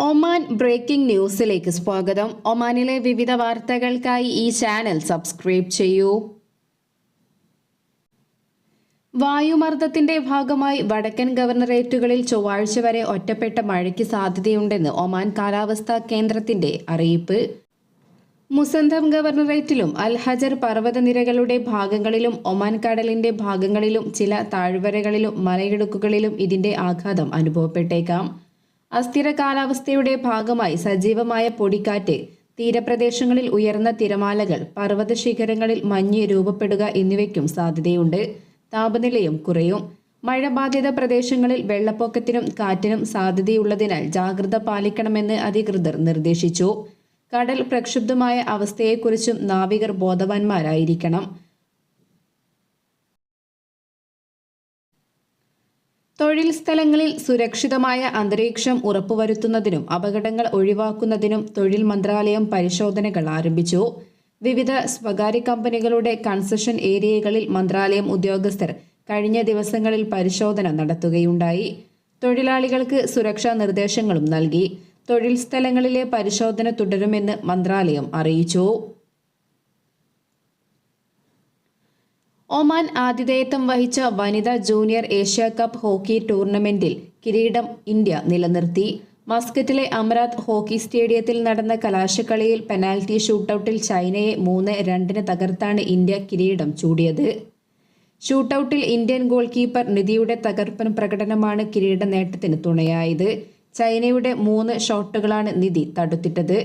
Oman breaking ന്യൂസിലേക്ക് സ്വാഗതം. ഒമാനിലെ വിവിധ വാർത്തകൾക്കായി ഈ ചാനൽ സബ്സ്ക്രൈബ് ചെയ്യൂ. വായുമർദ്ദത്തിന്റെ ഭാഗമായി വടക്കൻ ഗവർണറേറ്റുകളിൽ ചൊവ്വാഴ്ച വരെ ഒറ്റപ്പെട്ട മഴയ്ക്ക് സാധ്യതയുണ്ടെന്ന് ഒമാൻ കാലാവസ്ഥാ കേന്ദ്രത്തിന്റെ അറിയിപ്പ്. മുസന്തം ഗവർണറേറ്റിലും അൽ ഹജർ പർവതനിരകളുടെ ഭാഗങ്ങളിലും ഒമാൻ കടലിന്റെ ഭാഗങ്ങളിലും ചില താഴ്വരകളിലും മലയിടുക്കുകളിലും ഇതിന്റെ ആഘാതം അനുഭവപ്പെട്ടേക്കാം. അസ്ഥിര കാലാവസ്ഥയുടെ ഭാഗമായി സജീവമായ പൊടിക്കാറ്റ് തീരപ്രദേശങ്ങളിൽ ഉയർന്ന തിരമാലകൾ പർവത ശിഖരങ്ങളിൽ മഞ്ഞ് രൂപപ്പെടുക എന്നിവയ്ക്കും സാധ്യതയുണ്ട്. താപനിലയും കുറയും. മഴ ബാധിത പ്രദേശങ്ങളിൽ വെള്ളപ്പൊക്കത്തിനും കാറ്റിനും സാധ്യതയുള്ളതിനാൽ ജാഗ്രത പാലിക്കണമെന്ന് അധികൃതർ നിർദ്ദേശിച്ചു. കടൽ പ്രക്ഷുബ്ധമായ അവസ്ഥയെക്കുറിച്ചും നാവികർ ബോധവാന്മാരായിരിക്കണം. തൊഴിൽ സ്ഥലങ്ങളിൽ സുരക്ഷിതമായ അന്തരീക്ഷം ഉറപ്പുവരുത്തുന്നതിനും അപകടങ്ങൾ ഒഴിവാക്കുന്നതിനും തൊഴിൽ മന്ത്രാലയം പരിശോധനകൾ ആരംഭിച്ചു. വിവിധ സ്വകാര്യ കമ്പനികളുടെ കൺസഷൻ ഏരിയകളിൽ മന്ത്രാലയം ഉദ്യോഗസ്ഥർ കഴിഞ്ഞ ദിവസങ്ങളിൽ പരിശോധന നടത്തുകയുണ്ടായി. തൊഴിലാളികൾക്ക് സുരക്ഷാ നിർദ്ദേശങ്ങളും നൽകി. തൊഴിൽ സ്ഥലങ്ങളിലെ പരിശോധന തുടരുമെന്ന് മന്ത്രാലയം അറിയിച്ചു. ഒമാൻ ആതിഥേയത്വം വഹിച്ച വനിതാ ജൂനിയർ ഏഷ്യ കപ്പ് ഹോക്കി ടൂർണമെന്റിൽ കിരീടം ഇന്ത്യ നിലനിർത്തി. മസ്കറ്റിലെ അമരാത് ഹോക്കി സ്റ്റേഡിയത്തിൽ നടന്ന കലാശക്കളിയിൽ പെനാൽറ്റി ഷൂട്ടൌട്ടിൽ ചൈനയെ മൂന്ന് രണ്ടിന് തകർത്താണ് ഇന്ത്യ കിരീടം ചൂടിയത്. ഷൂട്ടൌട്ടിൽ ഇന്ത്യൻ ഗോൾ കീപ്പർ നിധിയുടെ തകർപ്പൻ പ്രകടനമാണ് കിരീട നേട്ടത്തിന് തുണയായത്. ചൈനയുടെ മൂന്ന് ഷോട്ടുകളാണ് നിധി തടുത്തിട്ടത്.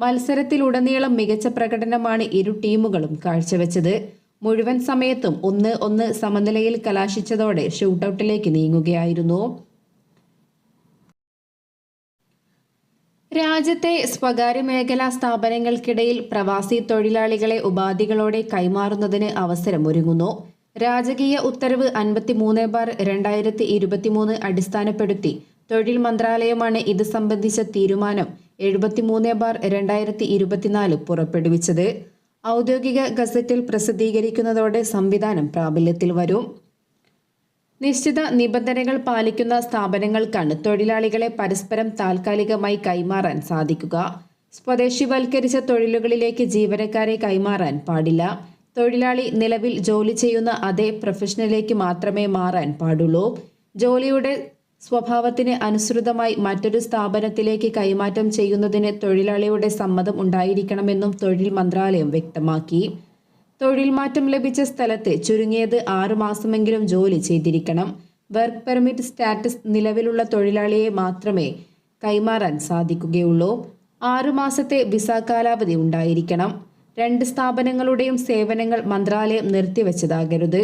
മത്സരത്തിലുടനീളം മികച്ച പ്രകടനമാണ് ഇരു ടീമുകളും കാഴ്ചവെച്ചത്. മുഴുവൻ സമയത്തും ഒന്ന് ഒന്ന് സമനിലയിൽ കലാശിച്ചതോടെ ഷൂട്ടൌട്ടിലേക്ക് നീങ്ങുകയായിരുന്നു. രാജ്യത്തെ സ്വകാര്യ മേഖലാ സ്ഥാപനങ്ങൾക്കിടയിൽ പ്രവാസി തൊഴിലാളികളെ ഉപാധികളോടെ കൈമാറുന്നതിന് അവസരമൊരുങ്ങുന്നു രാജകീയ ഉത്തരവ് അൻപത്തിമൂന്ന് ബാർ രണ്ടായിരത്തി ഇരുപത്തിമൂന്ന് അടിസ്ഥാനപ്പെടുത്തി തൊഴിൽ മന്ത്രാലയമാണ് ഇത് സംബന്ധിച്ച തീരുമാനം എഴുപത്തിമൂന്ന് ബാർ രണ്ടായിരത്തി ഇരുപത്തിനാല് പുറപ്പെടുവിച്ചത്. ഔദ്യോഗിക ഗസറ്റിൽ പ്രസിദ്ധീകരിക്കുന്നതോടെ സംവിധാനം പ്രാബല്യത്തിൽ വരും. നിശ്ചിത നിബന്ധനകൾ പാലിക്കുന്ന സ്ഥാപനങ്ങൾക്കാണ് തൊഴിലാളികളെ പരസ്പരം താൽക്കാലികമായി കൈമാറാൻ സാധിക്കുക. സ്വദേശിവൽക്കരിച്ച തൊഴിലുകളിലേക്ക് ജീവനക്കാരെ കൈമാറാൻ പാടില്ല. തൊഴിലാളി നിലവിൽ ജോലി ചെയ്യുന്ന അതേ പ്രൊഫഷനിലേക്ക് മാത്രമേ മാറാൻ പാടുള്ളൂ. ജോലിയുടെ സ്വഭാവത്തിന് അനുസൃതമായി മറ്റൊരു സ്ഥാപനത്തിലേക്ക് കൈമാറ്റം ചെയ്യുന്നതിന് തൊഴിലാളിയുടെ സമ്മതം ഉണ്ടായിരിക്കണമെന്നും തൊഴിൽ മന്ത്രാലയം വ്യക്തമാക്കി. തൊഴിൽ മാറ്റം ലഭിച്ച സ്ഥലത്ത് ചുരുങ്ങിയത് ആറു മാസമെങ്കിലും ജോലി ചെയ്തിരിക്കണം. വർക്ക് പെർമിറ്റ് സ്റ്റാറ്റസ് നിലവിലുള്ള തൊഴിലാളിയെ മാത്രമേ കൈമാറാൻ സാധിക്കുകയുള്ളൂ. ആറു മാസത്തെ വിസ കാലാവധി ഉണ്ടായിരിക്കണം. രണ്ട് സ്ഥാപനങ്ങളുടെയും സേവനങ്ങൾ മന്ത്രാലയം നിർത്തിവെച്ചതാകരുത്.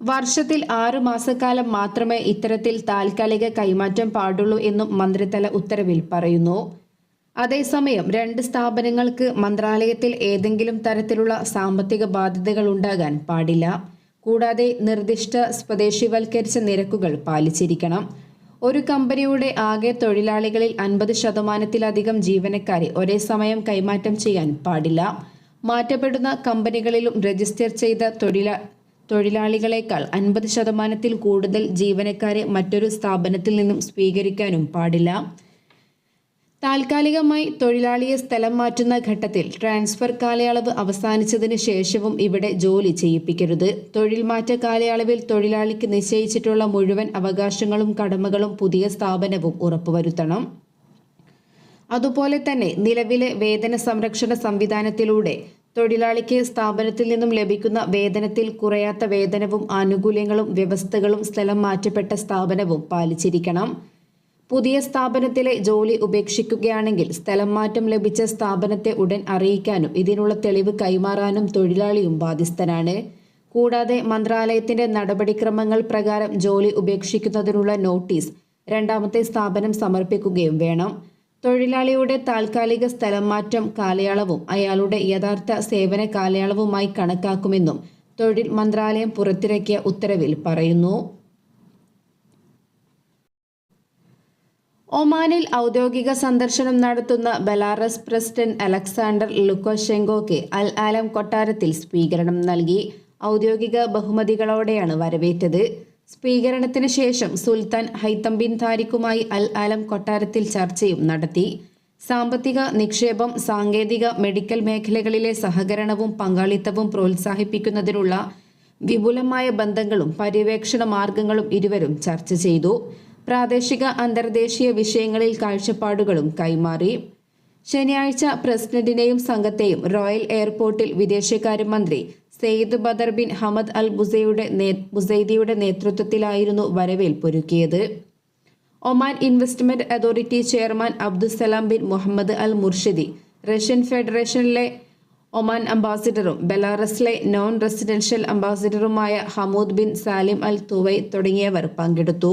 വർഷത്തിൽ ആറു മാസക്കാലം മാത്രമേ ഇത്തരത്തിൽ താൽക്കാലിക കൈമാറ്റം പാടുള്ളൂ എന്നും മന്ത്രിതല ഉത്തരവിൽ പറയുന്നു. അതേസമയം രണ്ട് സ്ഥാപനങ്ങൾക്ക് മന്ത്രാലയത്തിൽ ഏതെങ്കിലും തരത്തിലുള്ള സാമ്പത്തിക ബാധ്യതകൾ ഉണ്ടാകാൻ പാടില്ല. കൂടാതെ നിർദ്ദിഷ്ട സ്വദേശിവൽക്കരിച്ച നിരക്കുകൾ പാലിച്ചിരിക്കണം. ഒരു കമ്പനിയുടെ ആകെ തൊഴിലാളികളിൽ അൻപത് ശതമാനത്തിലധികം ജീവനക്കാരെ ഒരേ സമയം കൈമാറ്റം ചെയ്യാൻ പാടില്ല. മാറ്റപ്പെടുന്ന കമ്പനികളിലും രജിസ്റ്റർ ചെയ്ത തൊഴിലാ തൊഴിലാളികളെക്കാൾ അൻപത് ശതമാനത്തിൽ കൂടുതൽ ജീവനക്കാരെ മറ്റൊരു സ്ഥാപനത്തിൽ നിന്നും സ്വീകരിക്കാനും പാടില്ല. താൽക്കാലികമായി തൊഴിലാളിയെ സ്ഥലം മാറ്റുന്ന ഘട്ടത്തിൽ ട്രാൻസ്ഫർ കാലയളവ് അവസാനിച്ചതിന് ശേഷവും ഇവിടെ ജോലി ചെയ്യിപ്പിക്കരുത്. തൊഴിൽ മാറ്റ കാലയളവിൽ തൊഴിലാളിക്ക് നിശ്ചയിച്ചിട്ടുള്ള മുഴുവൻ അവകാശങ്ങളും കടമകളും പുതിയ സ്ഥാപനവും ഉറപ്പുവരുത്തണം. അതുപോലെ തന്നെ നിലവിലെ വേതന സംരക്ഷണ സംവിധാനത്തിലൂടെ തൊഴിലാളിക്ക് സ്ഥാപനത്തിൽ നിന്നും ലഭിക്കുന്ന വേതനത്തിൽ കുറയാത്ത വേതനവും ആനുകൂല്യങ്ങളും വ്യവസ്ഥകളും സ്ഥലം മാറ്റപ്പെട്ട സ്ഥാപനവും പാലിച്ചിരിക്കണം. പുതിയ സ്ഥാപനത്തിലെ ജോലി ഉപേക്ഷിക്കുകയാണെങ്കിൽ സ്ഥലം മാറ്റം ലഭിച്ച സ്ഥാപനത്തെ ഉടൻ അറിയിക്കാനും ഇതിനുള്ള തെളിവ് കൈമാറാനും തൊഴിലാളിയും ബാധ്യസ്ഥനാണ്. കൂടാതെ മന്ത്രാലയത്തിന്റെ നടപടിക്രമങ്ങൾ പ്രകാരം ജോലി ഉപേക്ഷിക്കുന്നതിനുള്ള നോട്ടീസ് രണ്ടാമത്തെ സ്ഥാപനം സമർപ്പിക്കുകയും വേണം. തൊഴിലാളിയുടെ താൽക്കാലിക സ്ഥലംമാറ്റം കാലയളവും അയാളുടെ യഥാർത്ഥ സേവന കാലയളവുമായി കണക്കാക്കുമെന്നും തൊഴിൽ മന്ത്രാലയം പുറത്തിറക്കിയ ഉത്തരവിൽ പറയുന്നു. ഒമാനിൽ ഔദ്യോഗിക സന്ദർശനം നടത്തുന്ന ബെലാറസ് പ്രസിഡന്റ് അലക്സാണ്ടർ ലുക്കോഷെങ്കോക്ക് അൽ ആലം കൊട്ടാരത്തിൽ സ്വീകരണം നൽകി. ഔദ്യോഗിക ബഹുമതികളോടെയാണ് വരവേറ്റത്. സ്വീകരണത്തിന് ശേഷം സുൽത്താൻ ഹൈത്തം ബിൻ താരിഖുമായി അൽ ആലം കൊട്ടാരത്തിൽ ചർച്ചയും നടത്തി. സാമ്പത്തിക നിക്ഷേപം സാങ്കേതിക മെഡിക്കൽ മേഖലകളിലെ സഹകരണവും പങ്കാളിത്തവും പ്രോത്സാഹിപ്പിക്കുന്നതിനുള്ള വിപുലമായ ബന്ധങ്ങളും പര്യവേക്ഷണ മാർഗങ്ങളും ഇരുവരും ചർച്ച ചെയ്തു. പ്രാദേശിക അന്തർദേശീയ വിഷയങ്ങളിൽ കാഴ്ചപ്പാടുകളും കൈമാറി. ശനിയാഴ്ച പ്രസിഡന്റിനെയും സംഘത്തെയും റോയൽ എയർപോർട്ടിൽ വിദേശകാര്യമന്ത്രി Sayyid Badr bin Hamad Al ബുസൈയുടെ ബുസൈദിയുടെ നേതൃത്വത്തിലായിരുന്നു വരവേൽപ്പൊരുക്കിയത്. Oman investment authority chairman Abdussalam bin Mohammed Al Murshidi Russian ഫെഡറേഷനിലെ Oman അംബാസിഡറും ബെലാറസിലെ non residential അംബാസിഡറുമായ Hamood bin Salim Al Tuwai തുടങ്ങിയവർ പങ്കെടുത്തു.